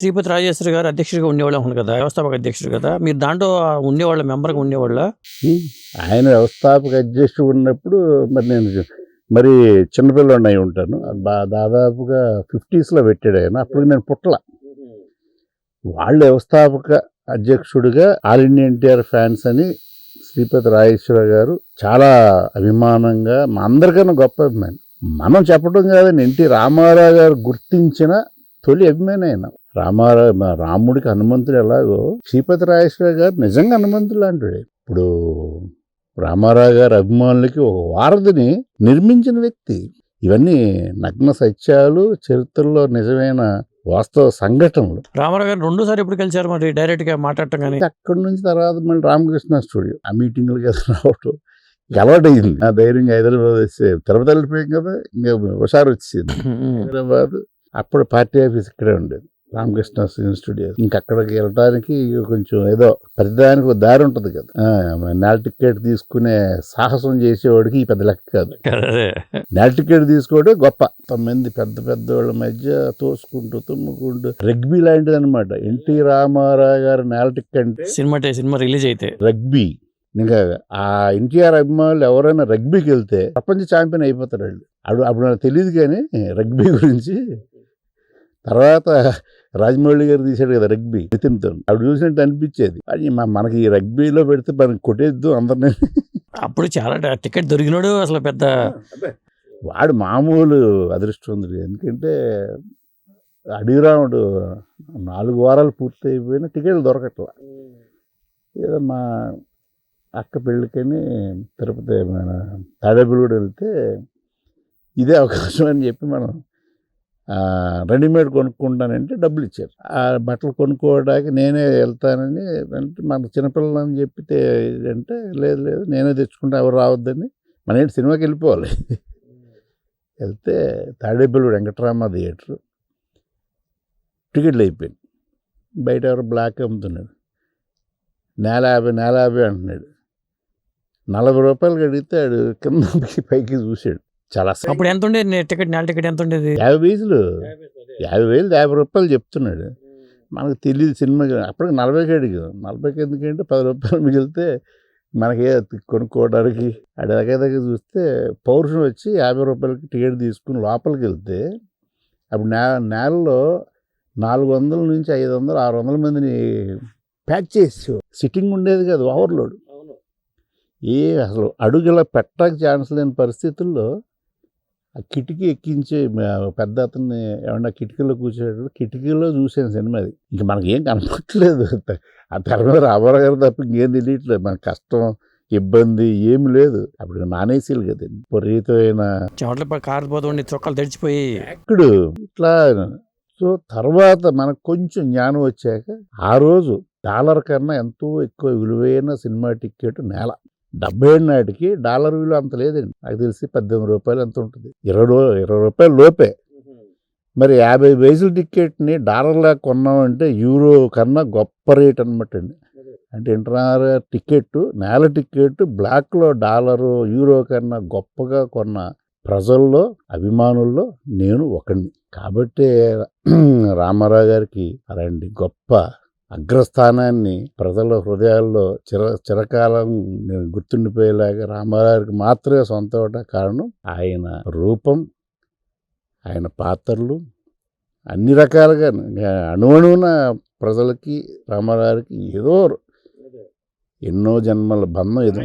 శ్రీపతి రాజేశ్వరి గారు అధ్యక్షుడిగా ఉండేవాళ్ళం అవును కదా వ్యవస్థాపక అధ్యక్షుడు కదా. మీరు దాంట్లో ఉండేవాళ్ళ మెంబర్గా ఉండేవాళ్ళ? ఆయన వ్యవస్థాపక అధ్యక్షుడు ఉన్నప్పుడు మరి నేను మరి చిన్నపిల్లడిని అయి ఉంటాను. దాదాపుగా ఫిఫ్టీస్లో పెట్టాడు ఆయన. అప్పుడు నేను పుట్టల. వాళ్ళ వ్యవస్థాపక అధ్యక్షుడిగా ఆల్ ఇండియా ఎన్టీఆర్ ఫ్యాన్స్ అని శ్రీపతి రాజేశ్వర గారు చాలా అభిమానంగా మా అందరికన్నా గొప్ప అభిమాని. మనం చెప్పడం కాదని ఎన్టీ రామారావు గారు గుర్తించిన తొలి అభిమాని ఆయన. రామారావు మా రాముడికి హనుమంతుడు ఎలాగో శ్రీపతి రాజేశ్వర గారు నిజంగా హనుమంతుడు లాంటివాడే. ఇప్పుడు రామారావు గారి అభిమానులకి ఒక వారధిని నిర్మించిన వ్యక్తి. ఇవన్నీ నగ్న సత్యాలు చరిత్రలో నిజమైన వాస్తవ సంఘటనలు. రామారావు గారు రెండోసారి ఎప్పుడు కలిసారు మరి? డైరెక్ట్గా మాట్లాడటం కానీ. అక్కడి నుంచి తర్వాత మళ్ళీ రామకృష్ణ స్టూడియో. ఆ మీటింగ్లకి రావటం అయింది ఆ ధైర్యంగా హైదరాబాద్ వస్తే తిరుపతి వెళ్ళిపోయాం కదా ఇంకా హుషారు వచ్చింది హైదరాబాద్ అప్పుడు పార్టీ ఆఫీస్ ఇక్కడే ఉండేది. రామకృష్ణ స్టూడియో ఇంక అక్కడికి వెళ్ళడానికి కొంచెం ఏదో ప్రతిదానికి ఒక దారి ఉంటుంది కదా. నెల టికెట్ తీసుకునే సాహసం చేసేవాడికి ఈ పెద్ద లెక్క కాదు. నెల టికెట్ తీసుకోవడం గొప్ప. తొమ్మిది పెద్ద పెద్ద వాళ్ళ మధ్య తోసుకుంటూ తుమ్ముకుంటూ రగ్బీ లాంటిది అనమాట ఎన్టీ రామారావు గారి నెల టికెట్ సినిమా సినిమా రిలీజ్ అయితే. రగ్బీ. ఇంకా ఆ ఎన్టీఆర్ అభిమానులు ఎవరైనా రగ్బీకి వెళ్తే ప్రపంచ ఛాంపియన్ అయిపోతారు వాళ్ళు. అప్పుడు అప్పుడు నాకు తెలియదు కానీ రగ్బీ గురించి. తర్వాత రాజమౌళి గారు తీశాడు కదా రగ్బీ నితిన్తో. అప్పుడు చూసినట్టు అనిపించేది. అది మనకి ఈ రగ్బీలో పెడితే మనకి కొట్టేద్దు అందరినీ. అప్పుడు చాలా టికెట్ దొరికినాడు అసలు పెద్ద వాడు మామూలు అదృష్టవంతుడు. ఎందుకంటే అడిగిరాముడు నాలుగు వారాలు పూర్తి అయిపోయినా టికెట్లు దొరకట్లా. ఏదో మా అక్క పెళ్ళికని తిరుపతి మన తాడేపల్లి వెళ్తే ఇదే అవకాశం అని చెప్పి మనం రెడీమేడ్ కొనుక్కుంటానంటే డబ్బులు ఇచ్చారు ఆ బట్టలు కొనుక్కోవడానికి నేనే వెళ్తానని అంటే మన చిన్నపిల్లలని చెప్పితే అంటే లేదు లేదు నేనే తెచ్చుకుంటా ఎవరు రావద్దని. మన ఏంటి సినిమాకి వెళ్ళిపోవాలి. వెళ్తే తాడేపల్లి వెంకటరామ థియేటర్. టికెట్లు అయిపోయింది బయట ఎవరు బ్లాక్ అమ్ముతున్నాడు. నేల యాభై నేల యాభై అంటున్నాడు. నలభై రూపాయలు అడిగితే ఆడు కింద పైకి చూశాడు. చాలా అప్పుడు ఎంత ఉండేది? టికెట్ నెల టికెట్ ఎంత ఉండేది? యాభై వేలు యాభై వేలు యాభై రూపాయలు చెప్తున్నాడు. మనకు తెలియదు సినిమా అప్పటికి నలభైకి అడిగాం. నలభైకి ఎందుకంటే పది రూపాయలు మిగిలితే మనకి కొనుక్కోవడానికి. అడి దగ్గర దగ్గర చూస్తే పౌరుషం వచ్చి యాభై రూపాయలకి టికెట్ తీసుకుని లోపలికి వెళ్తే అప్పుడు నే నేలలో నాలుగు వందల నుంచి ఐదు వందలు ఆరు వందల మందిని ప్యాక్ చేసి సిట్టింగ్ ఉండేది కాదు ఓవర్లోడ్. ఏ అసలు అడుగులా పెట్టడానికి ఛాన్స్ లేని పరిస్థితుల్లో ఆ కిటికీ ఎక్కించి పెద్ద అతన్ని ఏమన్నా కిటికీలో కూర్చోడు కిటికీలో చూసాను సినిమా అది. ఇంక మనకి ఏం కనపట్లేదు ఆ తెర మీద రామారావు గారు తప్ప ఇంకేం తెలియట్లేదు. మన కష్టం ఇబ్బంది ఏమి లేదు. అప్పుడు నానేసీలు కదండి విపరీతమైన చెమటలు కారిపోతుండి చొక్కాలు తడిచిపోయి ఎక్కడు? ఇట్లా సో తర్వాత మనకు కొంచెం జ్ఞానం వచ్చాక ఆ రోజు డాలర్ కన్నా ఎంతో ఎక్కువ విలువైన సినిమా టికెట్ నేల. డెబ్బై ఏడు నాటికి డాలర్ విలువ అంత లేదండి. నాకు తెలిసి పద్దెనిమిది రూపాయలు ఎంత ఉంటుంది. ఇరవై ఇరవై రూపాయలు లోపే. మరి యాభై పైసల టికెట్ని డాలర్లా కొన్నామంటే యూరో కన్నా గొప్ప రేట్ అనమాట అండి. అంటే ఇంటర్నల్ టికెట్ నేల టికెట్ బ్లాక్లో డాలరు యూరో కన్నా గొప్పగా కొన్న ప్రజల్లో అభిమానుల్లో నేను ఒకడిని కాబట్టి రామారావు గారికి అలాంటి గొప్ప అగ్రస్థానాన్ని ప్రజల హృదయాల్లో చిర చిరకాలం గుర్తుండిపోయేలాగా రామారావు గారికి మాత్రమే సొంత కారణం ఆయన రూపం ఆయన పాత్రలు అన్ని రకాలుగా అణువణువున ప్రజలకి రామారావుకి ఏదో ఎన్నో జన్మల బంధం ఏదో